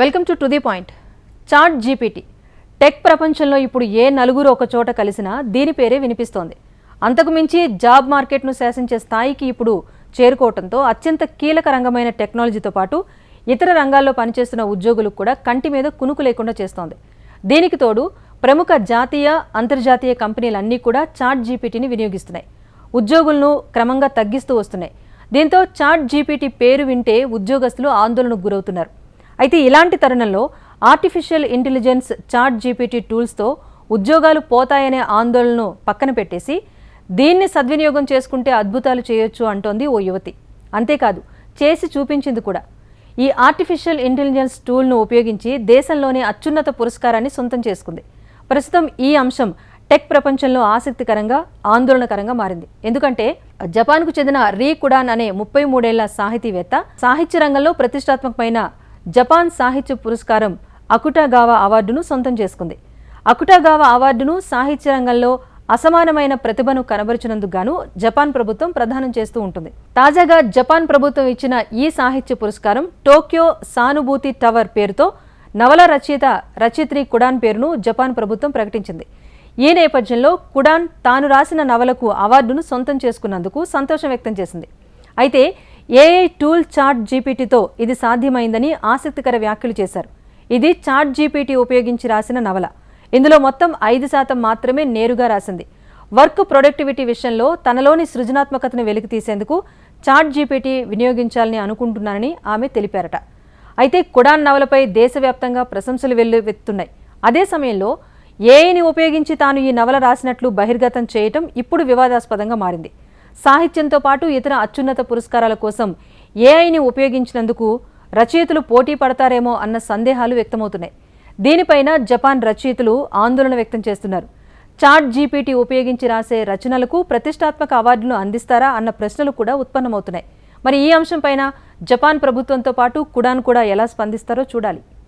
Welcome to to the point. Chat GPT. Tech ప్రపంచంలో ఇప్పుడు ఏ నలుగురు ఒక చోట కలిసినా దీని పేరే వినిపిస్తోంది. అంతకు మించి జాబ్ మార్కెట్ను శాసించే స్థాయికి ఇప్పుడు చేరుకోవడంతో అత్యంత కీలక రంగమైన టెక్నాలజీతో పాటు ఇతర రంగాల్లో పనిచేస్తున్న ఉద్యోగులకు కూడా కంటి మీద కునుకు లేకుండా చేస్తోంది. దీనికి తోడు ప్రముఖ జాతీయ అంతర్జాతీయ కంపెనీలన్నీ కూడా చాట్ జీపీటీని వినియోగిస్తున్నాయి. ఉద్యోగులను క్రమంగా తగ్గిస్తూ వస్తున్నాయి. దీంతో చాట్ జీపీటీ పేరు వింటే ఉద్యోగస్తులు ఆందోళనకు గురవుతున్నారు. అయితే ఇలాంటి తరుణంలో ఆర్టిఫిషియల్ ఇంటెలిజెన్స్ చాట్ జీపీటీ టూల్స్తో ఉద్యోగాలు పోతాయనే ఆందోళనను పక్కన పెట్టేసి దీన్ని సద్వినియోగం చేసుకుంటే అద్భుతాలు చేయొచ్చు అంటోంది ఓ యువతి. అంతేకాదు చేసి చూపించింది కూడా. ఈ ఆర్టిఫిషియల్ ఇంటెలిజెన్స్ టూల్ను ఉపయోగించి దేశంలోనే అత్యున్నత పురస్కారాన్ని సొంతం చేసుకుంది. ప్రస్తుతం ఈ అంశం టెక్ ప్రపంచంలో ఆసక్తికరంగా ఆందోళనకరంగా మారింది. ఎందుకంటే జపాన్కు చెందిన రీ కుడాన్ అనే ముప్పై మూడేళ్ళ సాహితీవేత్త సాహిత్య రంగంలో ప్రతిష్టాత్మకమైన జపాన్ సాహిత్య పురస్కారం అకుటాగావా అవార్డును సొంతం చేసుకుంది. అకుటాగావా అవార్డును సాహిత్య రంగంలో అసమానమైన ప్రతిభను కనబరిచినందుకు గాను జపాన్ ప్రభుత్వం ప్రదానం చేస్తూ ఉంటుంది. తాజాగా జపాన్ ప్రభుత్వం ఇచ్చిన ఈ సాహిత్య పురస్కారం టోక్యో సానుభూతి టవర్ పేరుతో నవల రచయిత రచయిత్రి కుడాన్ పేరును జపాన్ ప్రభుత్వం ప్రకటించింది. ఈ నేపథ్యంలో కుడాన్ తాను రాసిన నవలకు అవార్డును సొంతం చేసుకున్నందుకు సంతోషం వ్యక్తం చేసింది. అయితే ఏఐ టూల్ చాట్ జీపీటీతో ఇది సాధ్యమైందని ఆసక్తికర వ్యాఖ్యలు చేశారు. ఇది చాట్ జీపీటీ ఉపయోగించి రాసిన నవల. ఇందులో మొత్తం ఐదు శాతం మాత్రమే నేరుగా రాసింది. వర్క్ ప్రొడక్టివిటీ విషయంలో తనలోని సృజనాత్మకతను వెలికి తీసేందుకు చాట్ జీపీటీ వినియోగించాలని అనుకుంటున్నానని ఆమె తెలిపారట. అయితే కుడాన్ నవలపై దేశవ్యాప్తంగా ప్రశంసలు వెల్లువెత్తున్నాయి అదే సమయంలో ఏఐని ఉపయోగించి తాను ఈ నవల రాసినట్లు బహిర్గతం చేయటం ఇప్పుడు వివాదాస్పదంగా మారింది. సాహిత్యంతో పాటు ఇతర అత్యున్నత పురస్కారాల కోసం ఏఐని ఉపయోగించినందుకు రచయితలు పోటీ పడతారేమో అన్న సందేహాలు వ్యక్తమవుతున్నాయి. దీనిపైన జపాన్ రచయితలు ఆందోళన వ్యక్తం చేస్తున్నారు. చాట్ జీపీటీ ఉపయోగించి రాసే రచనలకు ప్రతిష్టాత్మక అవార్డులు అందిస్తారా అన్న ప్రశ్నలు కూడా ఉత్పన్నమవుతున్నాయి. మరి ఈ అంశంపైన జపాన్ ప్రభుత్వంతో పాటు కుడాన్ కూడా ఎలా స్పందిస్తారో చూడాలి.